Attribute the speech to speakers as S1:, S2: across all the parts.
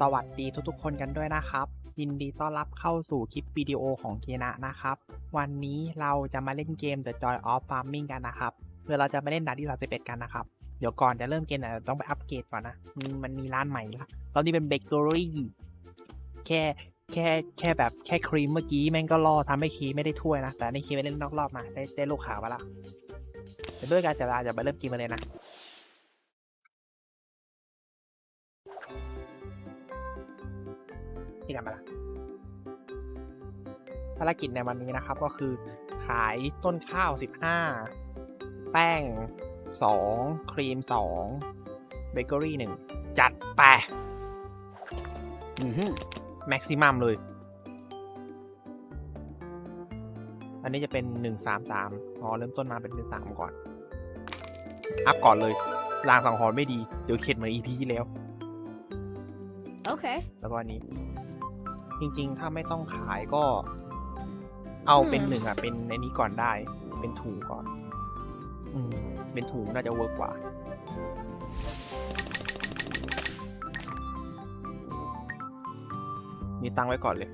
S1: สวัสดีทุกๆ คนกันด้วยนะครับ ยินดีต้อนรับเข้าสู่คลิปวิดีโอของเกนะนะครับ วันนี้เราจะมาเล่นเกม The Joy of Farming กันนะครับเพื่อเราจะมาเล่นด่านที่ 31 กันนะครับ เดี๋ยวก่อนจะเริ่มเกมเนี่ยต้องไปอัปเกรดก่อนนะม,มันมีร้านใหม่ละตอนนี้เป็นเบเกอรี่แค่แค่แค่แบบแค่ครีมเมื่อกี้แม่งก็ล่อทำให้คีไม่ได้ถ้วยนะแต่ในคีไม่เล่นนอกรอบมาได้ได้ลูกขาวมาละเดี๋ยวด้วยการจะลาจะไปเริ่มเกมกันเลยนะ ที่ทำมาละภารกิจในวันนี้นะครับก็คือขายต้นข้าว 15 แป้ง 2 ครีม 2 เบเกอรี่1 จัดไปอือฮึแม็กซิมัมเลย อันนี้จะเป็น 133อ๋อเริ่มต้นมาเป็น13ก่อน อัพก่อนเลยลางสังหรณ์ไม่ดี เดี๋ยวเข็ดเหมือน EP ที่แล้ว
S2: Okay.
S1: แล้วก็อันนี้ จริง ๆ ถ้าไม่ต้องขายก็ เอาเป็น
S2: อืม
S1: หนึ่งอะ เป็นในนี้ก่อนได้ เป็นถุงก่อน อืม เป็นถุงน่าจะเวิร์กกว่ามีตังค์ไว้ก่อนเลย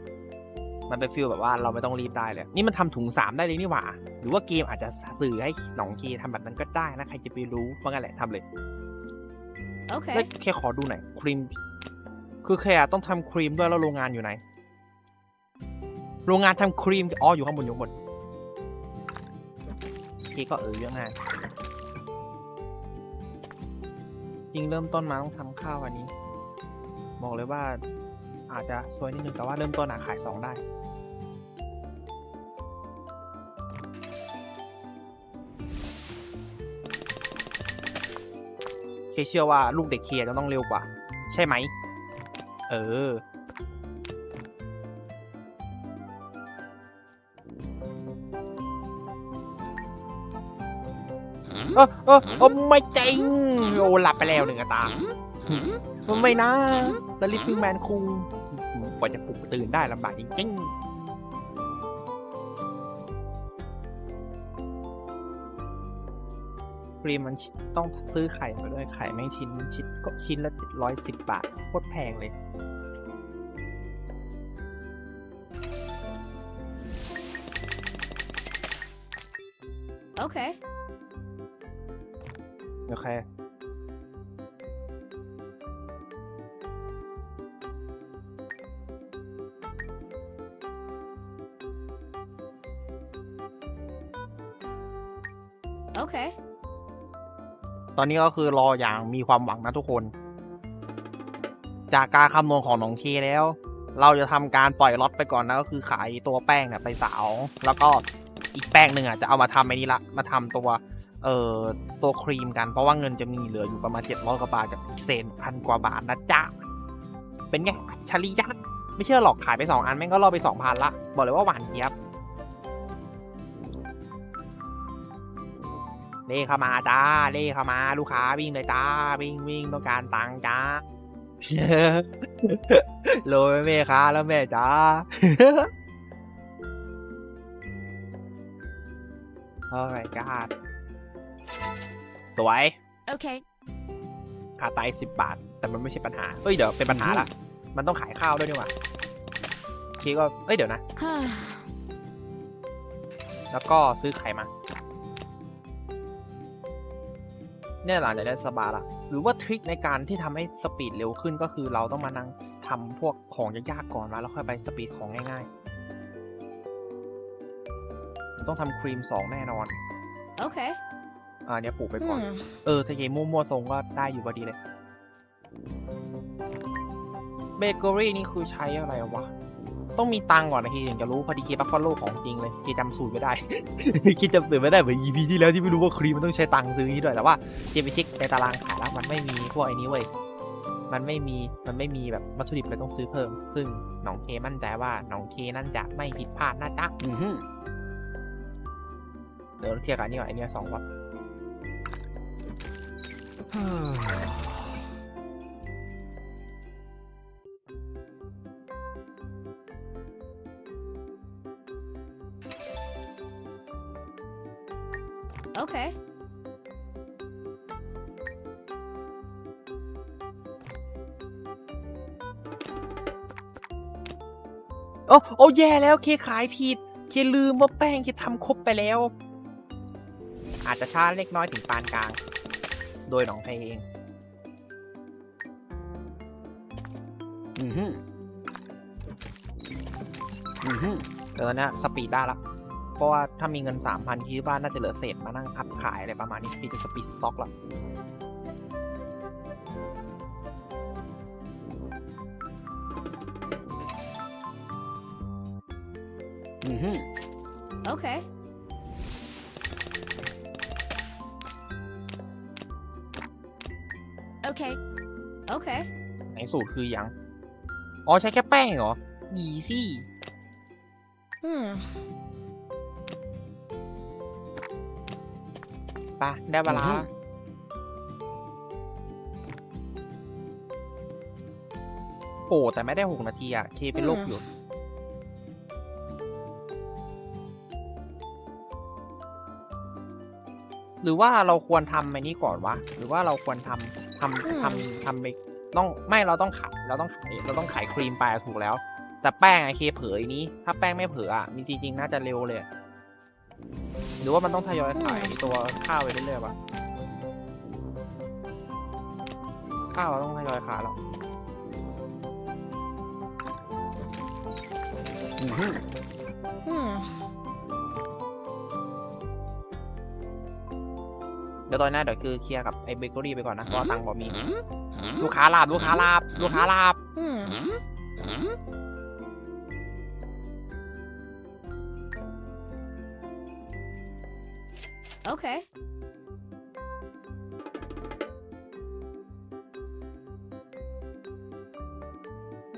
S1: มันเป็นฟีลแบบว่าเราไม่ต้องรีบได้เลย นี่มันทำถุงสามได้เลยนี่หว่า หรือว่าเกมอาจจะสื่อให้หนองเกทำแบบนั้นก็ได้นะ ใครจะไปรู้ว่างั้นแหละทำเลยแล้ว
S2: Okay.
S1: แค่ขอดูหน่อยครีม คือแค่ต้องทำครีมด้วยแล้วโรงงานอยู่ไหน โรงงานทำครีม อ๋อ อยู่ข้างบนอยู่ข้างบนเคก็เออเรื่องง่ายจริงเริ่มต้นมาต้องทำข้าวอันนี้ บอกเลยว่าอาจจะซวยนิดนึงแต่ว่าเริ่มต้นอะขายสองได้เคเชื่อว่าลูกเด็กเคียจะต้องเร็วกว่า ใช่ไหม เออ เออเออเออไม่จริงโอ้หลับไปแล้วหนึ่งตาไม่นะสลิปปิ้งแมนคุงกว่าจะปลุกตื่นได้ลำบากจริงๆครีมมันต้องซื้อไข่มาด้วยไข่แม่งชิ้นชิ้นก็ชิ้นละร้อยสิบบาทโคตรแพงเลย
S2: Okay.
S1: โอเค
S2: Okay.
S1: ตอนนี้ก็คือรออย่างมีความหวังนะทุกคน จากการคำนวณของน้องเคแล้ว เราจะทำการปล่อยล็อตไปก่อนนะก็คือขายตัวแป้งเนี่ยไปสาว แล้วก็อีกแป้งหนึ่งอะจะเอามาทำไอ้นี่ละ มาทำตัว เอ่อตัวครีมกันเพราะว่าเงินจะมีเหลืออยู่ประมาณ 700 กว่าบาทกับอีกเศษพันกว่าบาทนะจ๊ะ เป็นไงอัจฉริยะไม่เชื่อหรอกขายไป 2 อันแม่งก็รอไป 2,000 ละ บอกเลยว่าหวานเจี๊ยบเล่เข้ามาจ้าเล่เข้ามาลูกค้าวิ่งเลยจ้าวิ่งวิ่งต้องการตังค์จ้าโลยแม่ค้าแล้วแม่จ้าโอ้ my god สวย
S2: Okay.
S1: ขาไตสิบบาท แต่มันไม่ใช่ปัญหาเอ้ยเดี๋ยวเป็นปัญหาละ มันต้องขายข้าวด้วยนี่หว่าโอเคก็เอ้ยเดี๋ยวนะ แล้วก็ซื้อไข่มา เนี่ยหลังจากได้สบาร์ละหรือว่าทริคในการที่ทำให้สปีดเร็วขึ้นก็คือเราต้องมานั่งทำพวกของยากๆก่อนมาแล้วค่อยไปสปีดของง่ายๆ ต้องทำครีมสองแน่นอน
S2: Okay.
S1: อ่าเนี่ยปลูกไปก่อน
S2: Hmm.
S1: เออถ้าเกมมั่วๆทรงก็ได้อยู่พอดีเลย เบเกอรี่นี่คือใช้อะไรวะ ต้องมีตังค์ก่อนนะทีถึงจะรู้พอดีเคบัฟฟาโลของจริงเลยเคจำสูตรไม่ได้คิดจำสูตรไม่ได้เหมือน EP ที่แล้วที่ไม่รู้ว่าครีมมันต้องใช้ตังค์ซื้อนี่ด้วยแต่ว่าเคไปเช็คในตารางขายแล้วมันไม่มีพวกไอ้นี้เว้ยมันไม่มี มันไม่มีแบบวัตถุดิบเลยต้องซื้อเพิ่ม ซึ่งหนองเคมั่นใจว่าหนองเคนั่นจะไม่ผิดพลาดนะจ๊ะ
S3: อือฮึ
S1: เดี๋ยวเคลียร์กับอันนี้ก่อนไอเนี้ยสองวัต
S2: Okay.
S1: โอ้โอ้แย่แล้วเคขายผิด เคลืมว่าแป้งเคทำครบไปแล้ว อาจจะช้าเล็กน้อยถึงปานกลาง โดยหนองไทยเอง อือฮึอือฮึแต่ตอนเนี้ยสปีดได้ละเพราะว่าถ้ามีเงิน 3,000คิดว่าน่าจะเหลือเศษมานั่งอัพขายอะไรประมาณนี้ที่จะสปีดสต็อกละอือฮึ
S2: Okay.
S3: Okay.
S2: Okay.
S1: ไหนสูตรคือยัง อ๋อใช้แค่แป้งเหรอดีสิ
S2: Hmm.
S1: ไปะได้เวลา
S3: อือฮึ
S1: โอ้ แต่ไม่ได้หกนาทีอะเคเป็นโรค
S2: อืม
S1: อยู่ หรือว่าเราควรทำไอ้นี้ก่อนวะ หรือว่าเราควรทำ ทำทำทำไปต้องไม่เราต้องขายเราต้องขายเราต้องขายครีมไปอะถูกแล้ว แต่แป้งไอเคเผยนี้ ถ้าแป้งไม่เผยอะมีจริงๆน่าจะเร็วเลยอะหรือว่ามันต้องทยอยขายตัวข้าวไปเรื่อยๆวะข้าวเราต้องทยอยขายหรออือฮึ เดี๋ยวตอนหน้าเดี๋ยวคือเคลียร์กับไอ้เบเกอรี่ไปก่อนนะเพราะว่าตังค์บอกมี
S3: Hmm?
S1: ลูกค้าลาบลูกค้าลาบลูกค้าลาบ
S2: Hmm.
S3: Hmm?
S2: Okay.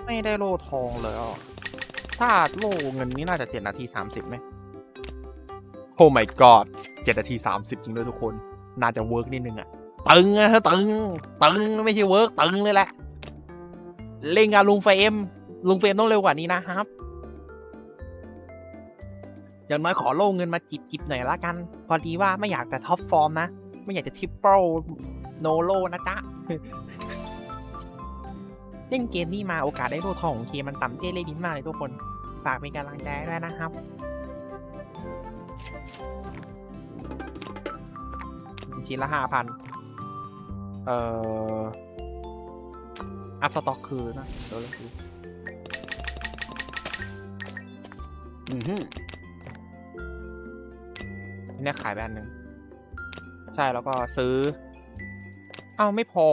S1: ไม่ได้โล่ทองเลยอะถ้าโล่เงินนี่น่าจะเจ็ดนาทีสามสิบไหมโอ้ my god เจ็ดนาทีสามสิบจริงด้วยทุกคน น่าจะเวิร์กนิดนึงอะตึงอะตึงตึงไม่ใช่เวิร์กตึงเลยแหละเล่นงานลุงเฟรมลุงเฟรมต้องเร็วกว่านี้นะครับอย่างน้อยขอโล่เงินมาจิบจิบหน่อยละกัน พอดีว่าไม่อยากจะท็อปฟอร์มนะ ไม่อยากจะทริปเปิลโนโลนะจ๊ะ เล่นเกมนี้มาโอกาสได้โล่ทองของเคมันต่ำเจ้เล่นนิดมากเลยทุกคน ฝากเป็นกำลังใจด้วยนะครับ ชิ้นละห้าพันเอ่อ อัพสต็อกคือนะเดี๋ยวเราดูอือฮึอันเนี้ยขายไปอันหนึ่ง ใช่แล้วก็ซื้อ เอ้าไม่พอ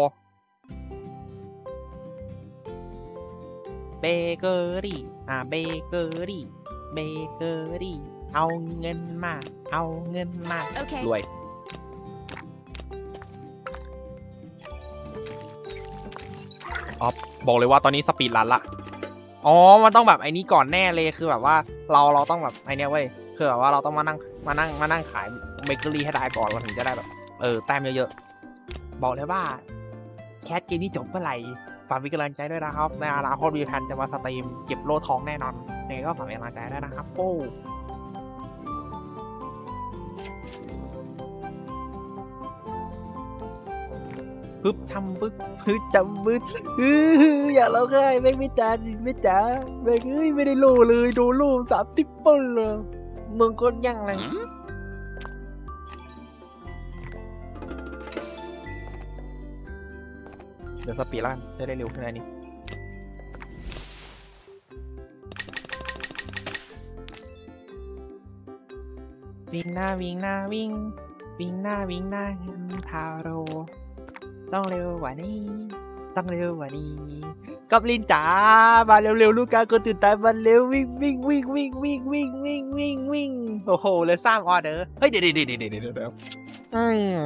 S1: เบเกอรี่ อ่า เบเกอรี่ เบเกอรี่ เอาเงินมา เอาเงินมา
S3: Okay.
S1: รวย อ๋อบอกเลยว่าตอนนี้สปีดรันละอ๋อ มันต้องแบบไอ้นี้ก่อนแน่เลยคือแบบว่าเราเราต้องแบบไอ้นี้เว้ยคือแบบว่าเราต้องมานั่งมานั่งมานั่งขายเบเกอรี่ให้ได้ก่อนเราถึงจะได้แบบเออแต้มเยอะๆบอกเลยว่าแคสเกมนี้จบเมื่อไหร่ฝากเป็นกำลังใจด้วยนะครับในอนาคตมีแผนจะมาสตรีมเก็บโล่ทองแน่นอนยังไงก็ฝากเป็นกำลังใจด้วยนะครับโอ้ ปึ๊บทำปึ๊บปึ๊บจำปึ๊บอื้ออย่าเราเคยไม่ไม่จานไม่จ๋าไม่เอ้ยไม่ได้โลเลยโดนโลสามติปเปิลเลยเมืองคนยังเลย
S3: Hmm?
S1: เดี๋ยวสปีดแล้วกันจะได้เร็วขึ้นอันนี้วิ่งหน้าวิ่งหน้าวิ่งวิ่งหน้าวิ่งหน้าเห็นทาโร ต้องเร็วกว่านี้ ต้องเร็วกว่านี้กับลินจ๋ามาเร็วๆลูกกาคนตื่นตายมาเร็ววิ่งวิ่งวิ่งวิ่งวิ่งวิ่งวิ่งวิ่งวิ่งโอ้โหเลยสร้างออเดอร์เฮ้ยเดี๋ยวเดี๋ยวเดี๋ยวเดี๋ยวเดี๋ยวเดี๋ยวอืม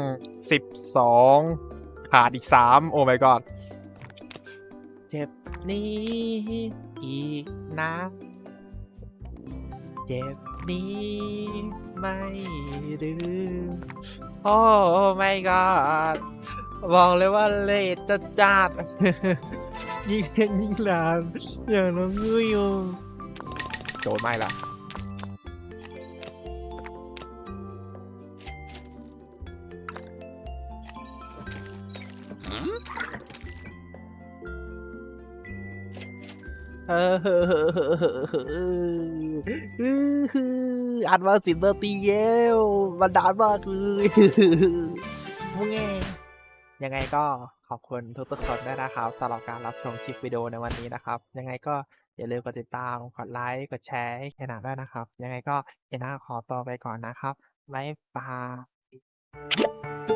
S1: สิบสองขาดอีกสามโอ้ my god เจ็บนี้อีกนะเจ็บนี้ไม่ลืมโอ้ my god บอกเลยว่าเลดจะจัดยิ่งเล่นยิ่งนานอย่างน้องยุยอยู่โจทย์ไม่ละเอออันว่าสิบนาทีแล้วมันนานมากเลยมุ้งแง ยังไงก็ขอบคุณทุกๆคนด้วยนะครับสำหรับการรับชมคลิปวิดีโอในวันนี้นะครับ ยังไงก็อย่าลืมกดติดตาม กดไลค์ กดแชร์ให้เคนนาด้วยนะครับ ยังไงก็เคนนาขอตัวไปก่อนนะครับ บ๊ายบาย